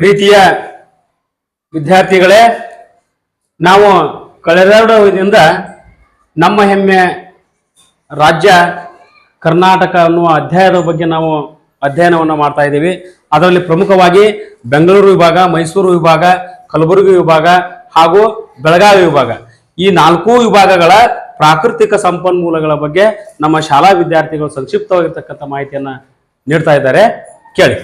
ಪ್ರೀತಿಯ ವಿದ್ಯಾರ್ಥಿಗಳೇ, ನಾವು ಕಳೆದೆರಡು ದಿನದಿಂದ ನಮ್ಮ ಹೆಮ್ಮೆ ರಾಜ್ಯ, ಕರ್ನಾಟಕ ಅನ್ನುವ ಅಧ್ಯಾಯದ ಬಗ್ಗೆ ನಾವು ಅಧ್ಯಯನವನ್ನು ಮಾಡ್ತಾ ಇದ್ದೀವಿ. ಅದರಲ್ಲಿ ಪ್ರಮುಖವಾಗಿ ಬೆಂಗಳೂರು ವಿಭಾಗ, ಮೈಸೂರು ವಿಭಾಗ, ಕಲಬುರಗಿ ವಿಭಾಗ ಹಾಗೂ ಬೆಳಗಾವಿ ವಿಭಾಗ. ಈ ನಾಲ್ಕು ವಿಭಾಗಗಳ ಪ್ರಾಕೃತಿಕ ಸಂಪನ್ಮೂಲಗಳ ಬಗ್ಗೆ ನಮ್ಮ ಶಾಲಾ ವಿದ್ಯಾರ್ಥಿಗಳು ಸಂಕ್ಷಿಪ್ತವಾಗಿರ್ತಕ್ಕಂಥ ಮಾಹಿತಿಯನ್ನು ನೀಡ್ತಾ ಇದ್ದಾರೆ. ಕೇಳಿ.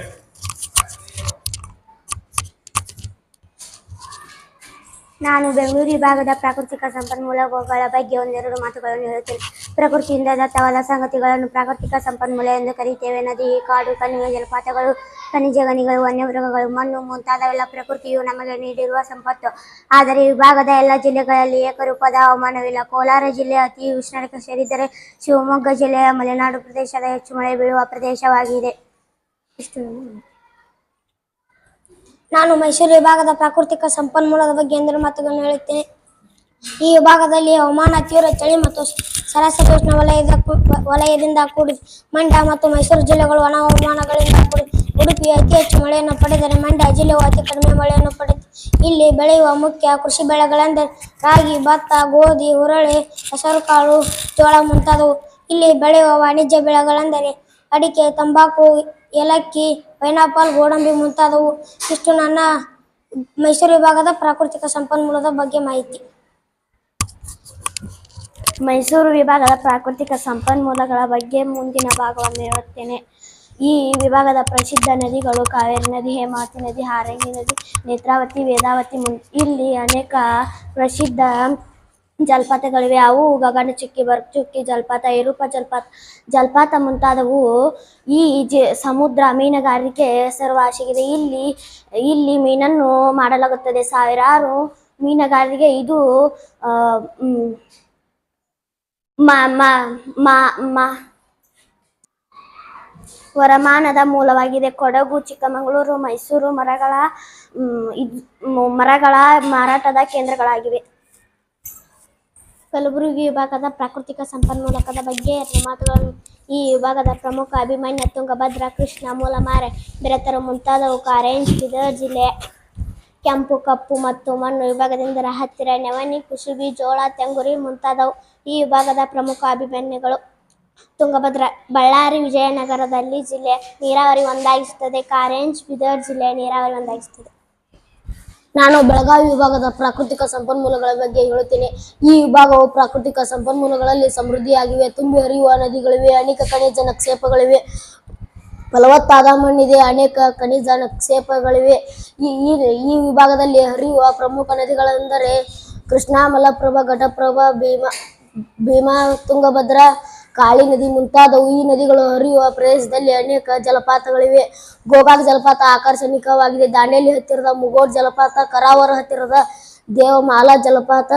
ನಾನು ಬೆಂಗಳೂರು ವಿಭಾಗದ ಪ್ರಾಕೃತಿಕ ಸಂಪನ್ಮೂಲಗಳ ಬಗ್ಗೆ ಒಂದೆರಡು ಮಾತುಗಳನ್ನು ಹೇಳುತ್ತೇನೆ. ಪ್ರಕೃತಿಯಿಂದ ದತ್ತವಾದ ಸಂಗತಿಗಳನ್ನು ಪ್ರಾಕೃತಿಕ ಸಂಪನ್ಮೂಲ ಎಂದು ಕರೆಯುತ್ತೇವೆ ನದಿ, ಕಾಡು, ಕಣಿವೆ, ಜಲಪಾತಗಳು, ಖನಿಜ ಗಣಿಗಳು, ವನ್ಯಮೃಗಗಳು, ಮಣ್ಣು ಮುಂತಾದವೆಲ್ಲ ಪ್ರಕೃತಿಯು ನಮಗೆ ನೀಡಿರುವ ಸಂಪತ್ತು. ಆದರೆ ವಿಭಾಗದ ಎಲ್ಲ ಜಿಲ್ಲೆಗಳಲ್ಲಿ ಏಕರೂಪದ ಹವಾಮಾನವಿಲ್ಲ. ಕೋಲಾರ ಜಿಲ್ಲೆ ಅತಿ ಉಷ್ಣಕ್ಕೆ ಸೇರಿದರೆ ಶಿವಮೊಗ್ಗ ಜಿಲ್ಲೆಯ ಮಲೆನಾಡು ಪ್ರದೇಶದ ಹೆಚ್ಚು ಮಳೆ ಬೀಳುವ ಪ್ರದೇಶವಾಗಿದೆ. ಇಷ್ಟು. ನಾನು ಮೈಸೂರು ವಿಭಾಗದ ಪ್ರಾಕೃತಿಕ ಸಂಪನ್ಮೂಲದ ಬಗ್ಗೆ ಎಂದರೆ ಮಾತುಗಳನ್ನು ಹೇಳುತ್ತೇನೆ. ಈ ವಿಭಾಗದಲ್ಲಿ ಹವಾಮಾನ, ತೀವ್ರ ಚಳಿ ಮತ್ತು ಸರಾಸರಿ ವಲಯದ ವಲಯದಿಂದ ಕೂಡಿದೆ ಮಂಡ್ಯ ಮತ್ತು ಮೈಸೂರು ಜಿಲ್ಲೆಗಳು ಒಣ ಹವಾಮಾನಗಳಿಂದ ಕೂಡಿದೆ ಉಡುಪಿ ಅತಿ ಹೆಚ್ಚು ಮಳೆಯನ್ನು ಪಡೆದರೆ ಮಂಡ್ಯ ಜಿಲ್ಲೆಯು ಅತಿ ಕಡಿಮೆ ಮಳೆಯನ್ನು ಪಡೆದು ಇಲ್ಲಿ ಬೆಳೆಯುವ ಮುಖ್ಯ ಕೃಷಿ ಬೆಳೆಗಳೆಂದರೆ ರಾಗಿ, ಭತ್ತ, ಗೋಧಿ, ಹುರಳೆ, ಹೆಸರುಕಾಳು, ಜೋಳ ಮುಂತಾದವು. ಇಲ್ಲಿ ಬೆಳೆಯುವ ವಾಣಿಜ್ಯ ಬೆಳೆಗಳೆಂದರೆ ಅಡಿಕೆ, ತಂಬಾಕು, ಏಲಕ್ಕಿ ಪೈನಾಪಲ್ ಗೋಡಂಬಿ ಮುಂತಾದವು. ಇಷ್ಟು ನನ್ನ ಮೈಸೂರು ವಿಭಾಗದ ಪ್ರಾಕೃತಿಕ ಸಂಪನ್ಮೂಲದ ಬಗ್ಗೆ ಮಾಹಿತಿ. ಮೈಸೂರು ವಿಭಾಗದ ಪ್ರಾಕೃತಿಕ ಸಂಪನ್ಮೂಲಗಳ ಬಗ್ಗೆ ಮುಂದಿನ ಭಾಗವನ್ನು ಹೇಳುತ್ತೇನೆ. ಈ ವಿಭಾಗದ ಪ್ರಸಿದ್ಧ ನದಿಗಳು ಕಾವೇರಿ ನದಿ, ಹೇಮಾವತಿ ನದಿ, ಹಾರಂಗಿ ನದಿ, ನೇತ್ರಾವತಿ, ವೇದಾವತಿ ಇಲ್ಲಿ ಅನೇಕ ಪ್ರಸಿದ್ಧ ಜಲಪಾತಗಳಿವೆ. ಅವು ಗಗನಚುಕ್ಕಿ ಚುಕ್ಕಿ ಜಲಪಾತ, ಏರೂಪ ಜಲಪಾತ ಜಲಪಾತ ಮುಂತಾದವು ಈ ಜ ಸಮುದ್ರ ಮೀನುಗಾರಿಕೆ ಹೆಸರುವಾಸಿಗಿದೆ ಇಲ್ಲಿ ಇಲ್ಲಿ ಮೀನನ್ನು ಮಾಡಲಾಗುತ್ತದೆ. ಸಾವಿರಾರು ಮೀನುಗಾರರಿಗೆ ಇದು ವರಮಾನದ ಮೂಲವಾಗಿದೆ. ಕೊಡಗು, ಚಿಕ್ಕಮಗಳೂರು, ಮೈಸೂರು ಮರಗಳ ಮರಗಳ ಮಾರಾಟದ ಕೇಂದ್ರಗಳಾಗಿವೆ. ಕಲಬುರಗಿ ವಿಭಾಗದ ಪ್ರಾಕೃತಿಕ ಸಂಪನ್ಮೂಲಕದ ಬಗ್ಗೆ ಮಾತುಗಳನ್ನು. ಈ ವಿಭಾಗದ ಪ್ರಮುಖ ಅಭಿಮನ್ಯ ತುಂಗಭದ್ರ ಕೃಷ್ಣ, ಮೂಲಮಾರೆ, ಬೆರೆತರು ಮುಂತಾದವು ಕಾರೇಂಜ್ ಬೀದರ್ ಜಿಲ್ಲೆ. ಕೆಂಪು, ಕಪ್ಪು ಮತ್ತು ಮಣ್ಣು ವಿಭಾಗದಿಂದ ಹತ್ತಿರ ನೆವನಿ ಕುಸುಬಿ, ಜೋಳ, ತೆಂಗುರಿ ಮುಂತಾದವು ಈ ವಿಭಾಗದ ಪ್ರಮುಖ ಅಭಿಮನ್ಯಗಳು ತುಂಗಭದ್ರ ಬಳ್ಳಾರಿ ವಿಜಯನಗರದಲ್ಲಿ ಜಿಲ್ಲೆ ನೀರಾವರಿ ಒಂದಾಗಿಸುತ್ತದೆ. ಕಾರೇಂಜ್ ಬಿದರ್ ಜಿಲ್ಲೆ ನೀರಾವರಿ ಒಂದಾಗಿಸುತ್ತದೆ. ನಾನು ಬೆಳಗಾವಿ ವಿಭಾಗದ ಪ್ರಾಕೃತಿಕ ಸಂಪನ್ಮೂಲಗಳ ಬಗ್ಗೆ ಹೇಳುತ್ತೇನೆ. ಈ ವಿಭಾಗವು ಪ್ರಾಕೃತಿಕ ಸಂಪನ್ಮೂಲಗಳಲ್ಲಿ ಸಮೃದ್ಧಿಯಾಗಿವೆ. ತುಂಬಿ ಹರಿಯುವ ನದಿಗಳಿವೆ, ಅನೇಕ ಖನಿಜ ನಕ್ಷೇಪಗಳಿವೆ. ಫಲವತ್ತಾದ ಮಣ್ಣಿದೆ, ಅನೇಕ ಖನಿಜ ನಕ್ಷೇಪಗಳಿವೆ. ಈ ಈ ವಿಭಾಗದಲ್ಲಿ ಹರಿಯುವ ಪ್ರಮುಖ ನದಿಗಳೆಂದರೆ ಕೃಷ್ಣಾ ಮಲಪ್ರಭಾ ಘಟಪ್ರಭಾ ಭೀಮಾ ಭೀಮಾ ತುಂಗಭದ್ರಾ ಕಾಳಿ ನದಿ ಮುಂತಾದವು ಈ ನದಿಗಳು ಹರಿಯುವ ಪ್ರದೇಶದಲ್ಲಿ ಅನೇಕ ಜಲಪಾತಗಳಿವೆ. ಗೋಕಾಕ್ ಜಲಪಾತ ಆಕರ್ಷಣೀಯವಾಗಿದೆ. ದಾಂಡೇಲಿ ಹತ್ತಿರದ ಮುಗೋಡ್ ಜಲಪಾತ, ಕರಾವರ ಹತ್ತಿರದ ದೇವಮಾಲಾ ಜಲಪಾತ,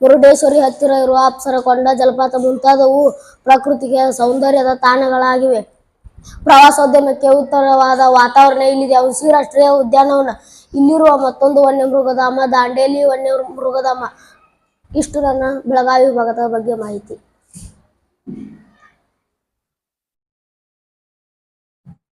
ಮುರುಡೇಶ್ವರಿ ಹತ್ತಿರ ಇರುವ ಅಪ್ಸರಕೊಂಡ ಜಲಪಾತ ಮುಂತಾದವು ಪ್ರಕೃತಿಗೆ ಸೌಂದರ್ಯದ ತಾಣಗಳಾಗಿವೆ. ಪ್ರವಾಸೋದ್ಯಮಕ್ಕೆ ಉತ್ತರವಾದ ವಾತಾವರಣ ಇಲ್ಲಿದೆ. ಹುಸಿ ರಾಷ್ಟ್ರೀಯ ಉದ್ಯಾನವನ. ಇಲ್ಲಿರುವ ಮತ್ತೊಂದು ವನ್ಯ ಮೃಗಧಾಮ ದಾಂಡೇಲಿ ವನ್ಯ ಮೃಗಧಾಮ ಇಷ್ಟು ನನ್ನ ಬೆಳಗಾವಿ ಭಾಗದ ಬಗ್ಗೆ ಮಾಹಿತಿ.